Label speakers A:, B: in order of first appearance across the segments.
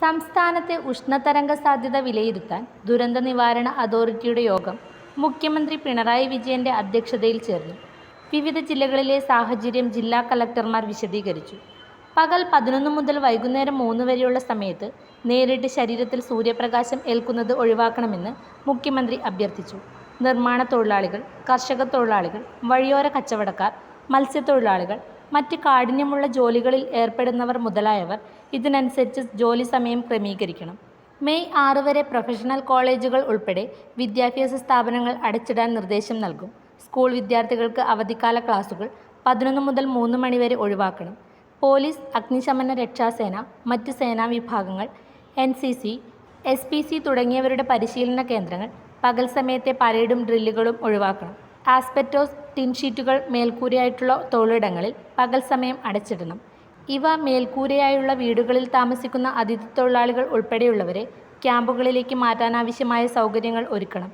A: സംസ്ഥാനത്തെ ഉഷ്ണതരംഗ സാധ്യത വിലയിരുത്താൻ ദുരന്ത നിവാരണ അതോറിറ്റിയുടെ യോഗം മുഖ്യമന്ത്രി പിണറായി വിജയന്റെ അധ്യക്ഷതയിൽ ചേർന്നു. വിവിധ ജില്ലകളിലെ സാഹചര്യം ജില്ലാ കളക്ടർമാർ വിശദീകരിച്ചു. പകൽ പതിനൊന്ന് മുതൽ വൈകുന്നേരം മൂന്ന് വരെയുള്ള സമയത്ത് നേരിട്ട് ശരീരത്തിൽ സൂര്യപ്രകാശം ഏൽക്കുന്നത് ഒഴിവാക്കണമെന്ന് മുഖ്യമന്ത്രി അഭ്യർത്ഥിച്ചു. നിർമ്മാണ തൊഴിലാളികൾ കർഷക തൊഴിലാളികൾ വഴിയോര കച്ചവടക്കാർ മത്സ്യത്തൊഴിലാളികൾ മറ്റ് കാഠിന്യമുള്ള ജോലികളിൽ ഏർപ്പെടുന്നവർ മുതലായവർ ഇതിനനുസരിച്ച് ജോലി സമയം ക്രമീകരിക്കണം. മെയ് ആറ് വരെ പ്രൊഫഷണൽ കോളേജുകൾ ഉൾപ്പെടെ വിദ്യാഭ്യാസ സ്ഥാപനങ്ങൾ അടച്ചിടാൻ നിർദ്ദേശം നൽകും. സ്കൂൾ വിദ്യാർത്ഥികൾക്ക് അവധിക്കാല ക്ലാസുകൾ പതിനൊന്ന് മുതൽ മൂന്ന് മണിവരെ ഒഴിവാക്കണം. പോലീസ് അഗ്നിശമന രക്ഷാസേന മറ്റ് സേനാ വിഭാഗങ്ങൾ N C C S P C തുടങ്ങിയവരുടെ പരിശീലന കേന്ദ്രങ്ങൾ പകൽ സമയത്തെ പരേഡും ഡ്രില്ലുകളും ഒഴിവാക്കണം. ആസ്പെറ്റോസ് ടിൻ ഷീറ്റുകൾ മേൽക്കൂരയായിട്ടുള്ള തൊഴിലിടങ്ങളിൽ പകൽ സമയം അടച്ചിടണം. ഇവ മേൽക്കൂരയായുള്ള വീടുകളിൽ താമസിക്കുന്ന അതിഥി തൊഴിലാളികൾ ഉൾപ്പെടെയുള്ളവരെ ക്യാമ്പുകളിലേക്ക് മാറ്റാനാവശ്യമായ സൗകര്യങ്ങൾ ഒരുക്കണം.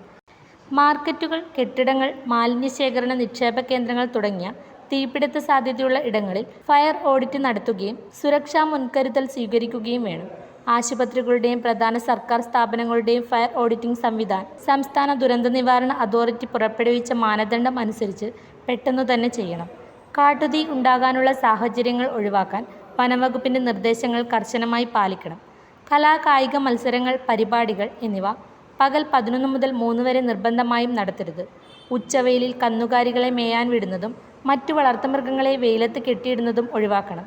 A: മാർക്കറ്റുകൾ കെട്ടിടങ്ങൾ മാലിന്യ ശേഖരണ നിക്ഷേപ കേന്ദ്രങ്ങൾ തുടങ്ങിയ തീപിടുത്ത സാധ്യതയുള്ള ഇടങ്ങളിൽ ഫയർ ഓഡിറ്റ് നടത്തുകയും സുരക്ഷാ മുൻകരുതൽ സ്വീകരിക്കുകയും വേണം. ആശുപത്രികളുടെയും പ്രധാന സർക്കാർ സ്ഥാപനങ്ങളുടെയും ഫയർ ഓഡിറ്റിംഗ് സംവിധാനം. സംസ്ഥാന ദുരന്ത നിവാരണ അതോറിറ്റി പുറപ്പെടുവിച്ച മാനദണ്ഡം അനുസരിച്ച് പെട്ടെന്നു തന്നെ ചെയ്യണം. കാട്ടുതീ ഉണ്ടാകാനുള്ള സാഹചര്യങ്ങൾ ഒഴിവാക്കാൻ വനംവകുപ്പിന്റെ നിർദ്ദേശങ്ങൾ കർശനമായി പാലിക്കണം. കലാകായിക മത്സരങ്ങൾ പരിപാടികൾ എന്നിവ പകൽ പതിനൊന്ന് മുതൽ മൂന്ന് വരെ നിർബന്ധമായും നടത്തരുത്. ഉച്ചവെയിലിൽ കന്നുകാലികളെ മേയാൻ വിടുന്നതും മറ്റു വളർത്തുമൃഗങ്ങളെ വെയിലത്ത് കെട്ടിയിടുന്നതും ഒഴിവാക്കണം.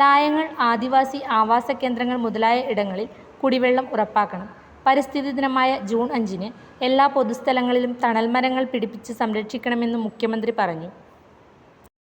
A: ലായങ്ങൾ ആദിവാസി ആവാസ കേന്ദ്രങ്ങൾ മുതലായ ഇടങ്ങളിൽ കുടിവെള്ളം ഉറപ്പാക്കണം. പരിസ്ഥിതി ദിനമായ ജൂൺ അഞ്ചിന് എല്ലാ പൊതുസ്ഥലങ്ങളിലും തണൽമരങ്ങൾ പിടിപ്പിച്ച് സംരക്ഷിക്കണമെന്നും മുഖ്യമന്ത്രി പറഞ്ഞു.